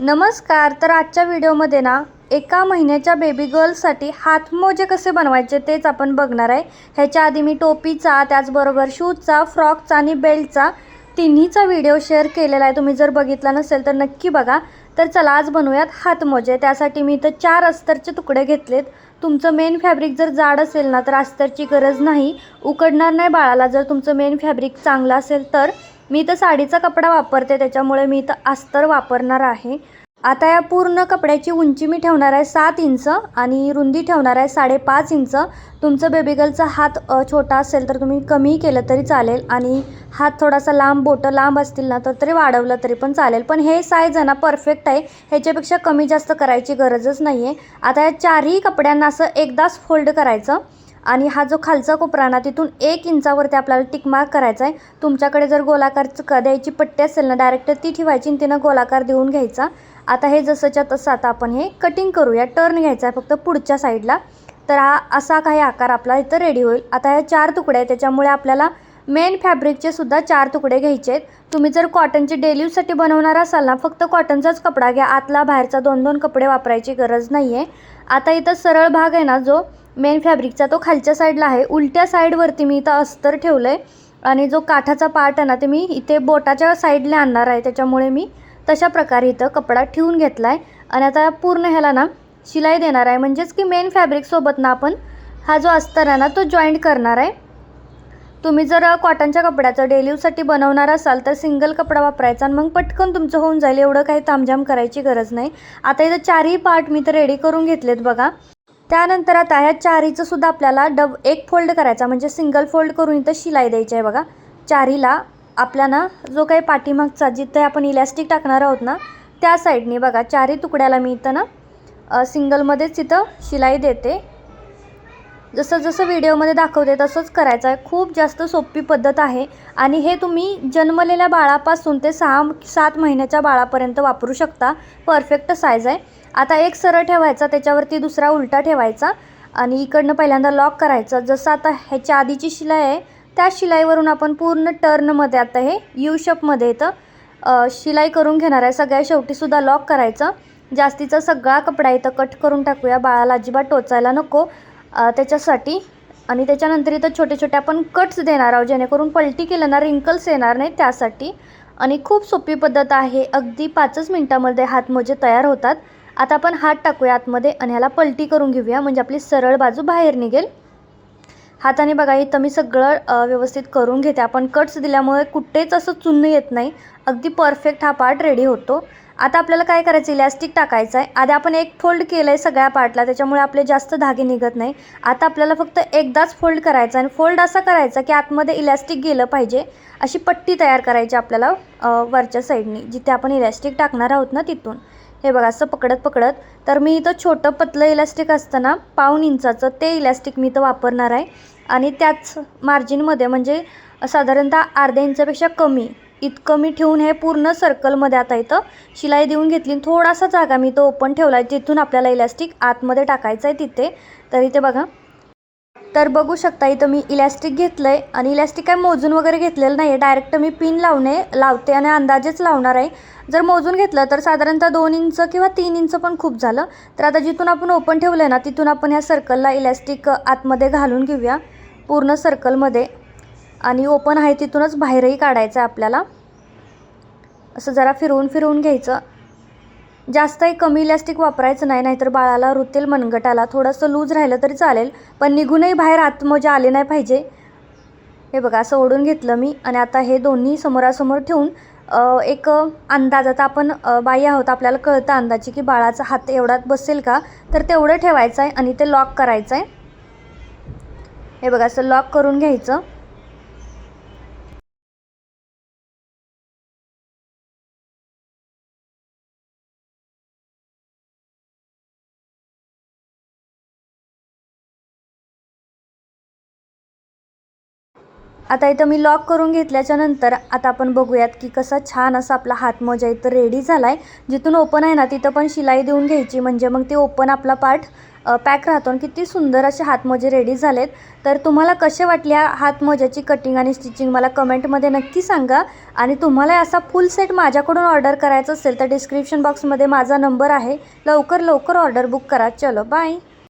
नमस्कार तर आजच्या व्हिडिओमध्ये ना एका महिन्याच्या बेबी गर्लसाठी हातमोजे कसे बनवायचे तेच आपण बघणार आहे. ह्याच्या आधी मी टोपीचा त्याचबरोबर शूजचा फ्रॉकचा आणि बेल्टचा तिन्हीचा व्हिडिओ शेअर केलेला आहे. तुम्ही जर बघितला नसेल तर नक्की बघा. तर चला आज बनवूयात हातमोजे त्यासाठी मी इथं चार अस्तरचे तुकडे घेतलेत. तुमचं मेन फॅब्रिक जर जाड असेल ना तर अस्तरची गरज नाही. उकडणार नाही बाळाला. जर तुमचं मेन फॅब्रिक चांगलं असेल तर मी तर साडीचा कपडा वापरते त्याच्यामुळे मी इथं अस्तर वापरणार आहे. आता या पूर्ण कपड्याची उंची मी ठेवणार आहे सात इंच आणि रुंदी ठेवणार आहे साडेपाच इंच. तुमचं बेबीगलचा हात छोटा असेल तर तुम्ही कमी केलं तरी चालेल आणि हात थोडासा लांब बोटं लांब असतील ना तर तरी वाढवलं तरी पण चालेल. पण हे साईज आहे ना परफेक्ट आहे. ह्याच्यापेक्षा कमी जास्त करायची गरजच नाही आहे आता या चारही कपड्यांना असं एकदाच फोल्ड करायचं. आणि हा जो खालचा कोपरा ना तिथून एक इंचावरती आपल्याला टिक मार्क करायचा आहे. तुमच्याकडे जर गोलाकार क द्यायची पट्टी असेल ना डायरेक्ट ती ठेवायची आणि तिनं गोलाकार देऊन घ्यायचा. आता हे जसंच्या तसं आता आपण हे कटिंग करूया. टर्न घ्यायचा आहे फक्त पुढच्या साईडला तर हा असा काही आकार आपला इथं रेडी होईल. आता हे चार तुकडे आहेत त्याच्यामुळे आपल्याला मेन फॅब्रिकचे सुद्धा चार तुकडे घ्यायचे आहेत. तुम्ही जर कॉटनचे डेली यूजसाठी बनवणार असाल ना फक्त कॉटनचाच कपडा घ्या. आतला बाहेरचा दोन दोन कपडे वापरायची गरज नाही आहे आता इथं सरळ भाग आहे ना जो मेन फॅब्रिकचा तो खालच्या साईडला आहे. उलट्या साईडवरती मी इथं अस्तर ठेवलं आहे आणि जो काठाचा पार्ट आहे ना ते मी इथे बोटाच्या साईडला आणणार आहे. त्याच्यामुळे मी तशा प्रकारे इथं कपडा ठेवून घेतला आहे आणि आता पूर्ण ह्याला ना शिलाई देणार आहे. म्हणजेच की मेन फॅब्रिकसोबत ना आपण हा जो अस्तर आहे ना तो जॉईंट करणार आहे. तुम्ही जर कॉटनच्या कपड्याचं डेली यूजसाठी बनवणार असाल तर सिंगल कपडा वापरायचा आणि मग पटकन तुमचं होऊन जाईल. एवढं काही तामझाम करायची गरज नाही. आता इथं चारही पार्ट मी तर रेडी करून घेतलेत बघा. त्यानंतर आता ह्या चारीचं सुद्धा आपल्याला डब एक फोल्ड करायचा म्हणजे सिंगल फोल्ड करून इथं शिलाई द्यायची आहे बघा. चारीला आपल्या ना जो काही पाठीमागचा जिथे आपण इलॅस्टिक टाकणार आहोत ना त्या साईडने बघा चारी तुकड्याला मी इथं ना सिंगलमध्येच इथं शिलाई देते. जसं जसं व्हिडिओमध्ये दाखवते तसंच करायचं आहे. खूप जास्त सोपी पद्धत आहे. आणि हे तुम्ही जन्मलेल्या बाळापासून ते सहा सात महिन्याच्या बाळापर्यंत वापरू शकता. परफेक्ट साईज आहे. आता एक सरळ ठेवायचा त्याच्यावरती दुसरा उलटा ठेवायचा. आणि इकडनं पहिल्यांदा लॉक करायचं. जसं आता ह्याच्या आधीची शिलाई आहे त्या शिलाईवरून आपण पूर्ण टर्नमध्ये आता हे यूशपमध्ये येतं शिलाई करून घेणार आहे. सगळ्या शेवटीसुद्धा लॉक करायचं. जास्तीचा सगळा कपडा इथं कट करून टाकूया. बाळाला अजिबात टोचायला नको. त्याच्यासाठी. आणि त्याच्यानंतर इथं छोटे छोटे आपण कट्स देणार आहोत जेणेकरून पलटी केलं ना रिंकल्स येणार नाही त्यासाठी. आणि खूप सोपी पद्धत आहे अगदी पाचच मिनटामध्ये हातमोजे तयार होतात. आता आपण हात टाकूया आतमध्ये आणि ह्याला पलटी करून घेऊया म्हणजे आपली सरळ बाजू बाहेर निघेल. हाताने बघा इथं मी सगळं व्यवस्थित करून घेते. आपण कट्स दिल्यामुळे कुठेच असं चुन्न येत नाही. अगदी परफेक्ट हा पार्ट रेडी होतो. आता आपल्याला काय करायचं? इलॅस्टिक टाकायचं आहे. आधी आपण एक फोल्ड केलं आहे सगळ्या पार्टला त्याच्यामुळे आपले जास्त धागे निघत नाही. आता आपल्याला फक्त एकदाच फोल्ड करायचा आणि फोल्ड असा करायचा की आतमध्ये इलॅस्टिक गेलं पाहिजे. अशी पट्टी तयार करायची आपल्याला वरच्या साईडनी जिथे आपण इलॅस्टिक टाकणार आहोत ना तिथून. हे बघा असं पकडत पकडत. तर मी इथं छोटं पतलं इलॅस्टिक असतं ना पाऊन इंचाचं ते इलॅस्टिक मी इथं वापरणार आहे. आणि त्याच मार्जिनमध्ये म्हणजे साधारणतः अर्ध्या इंचापेक्षा कमी इतकं मी ठेवून हे पूर्ण सर्कलमध्ये आता इथं शिलाई देऊन घेतली. थोडासा जागा मी तो ओपन ठेवला आहे जिथून आपल्याला इलॅस्टिक आतमध्ये टाकायचं आहे तिथे. तर इथे बघा तर बघू शकता इथं मी इलॅस्टिक घेतलं आहे आणि इलॅस्टिक काय मोजून वगैरे घेतलेलं नाही आहे डायरेक्ट मी पिन लावणे लावते आणि अंदाजेच लावणार आहे. जर मोजून घेतलं तर साधारणतः दोन इंच किंवा तीन इंच पण खूप झालं. तर आता जिथून आपण ओपन ठेवलं आहे ना तिथून आपण ह्या सर्कलला इलॅस्टिक आतमध्ये घालून घेऊया. पूर्ण सर्कलमध्ये आणि ओपन आहे तिथूनच बाहेरही काढायचं आहे आपल्याला. असं जरा फिरवून फिरवून घ्यायचं. जास्तही कमी इलॅस्टिक वापरायचं नाही नाहीतर बाळाला रुतेल मनगटाला. थोडंसं लूज राहिलं तरी चालेल पण निघूनही बाहेर आतमोजे आले नाही पाहिजे. हे बघा असं ओढून घेतलं मी आणि आता हे दोन्ही समोरासमोर ठेवून एक अंदाज. आता आपण बाई आहोत आपल्याला कळतं अंदाजी की बाळाचा हात एवढात बसेल का? तर तेवढं ठेवायचं आहे आणि ते लॉक करायचं आहे हे बघा असं लॉक करून घ्यायचं. आता इथं मी लॉक करून घेतल्याच्या नंतर आता आपण बघूयात की कसा छान असा आपला हातमोजा इथं रेडी झाला आहे जिथून ओपन आहे ना तिथं पण शिलाई देऊन घ्यायची. म्हणजे मग ते ओपन आपला पार्ट पॅक राहतो आणि किती सुंदर असे हातमोजे रेडी झालेत. तर तुम्हाला कसे वाटले हातमोज्याची कटिंग आणि स्टिचिंग मला कमेंटमध्ये नक्की सांगा. आणि तुम्हाला असा फुल सेट माझ्याकडून ऑर्डर करायचा असेल तर डिस्क्रिप्शन बॉक्समध्ये माझा नंबर आहे. लवकर लवकर ऑर्डर बुक करा. चलो बाय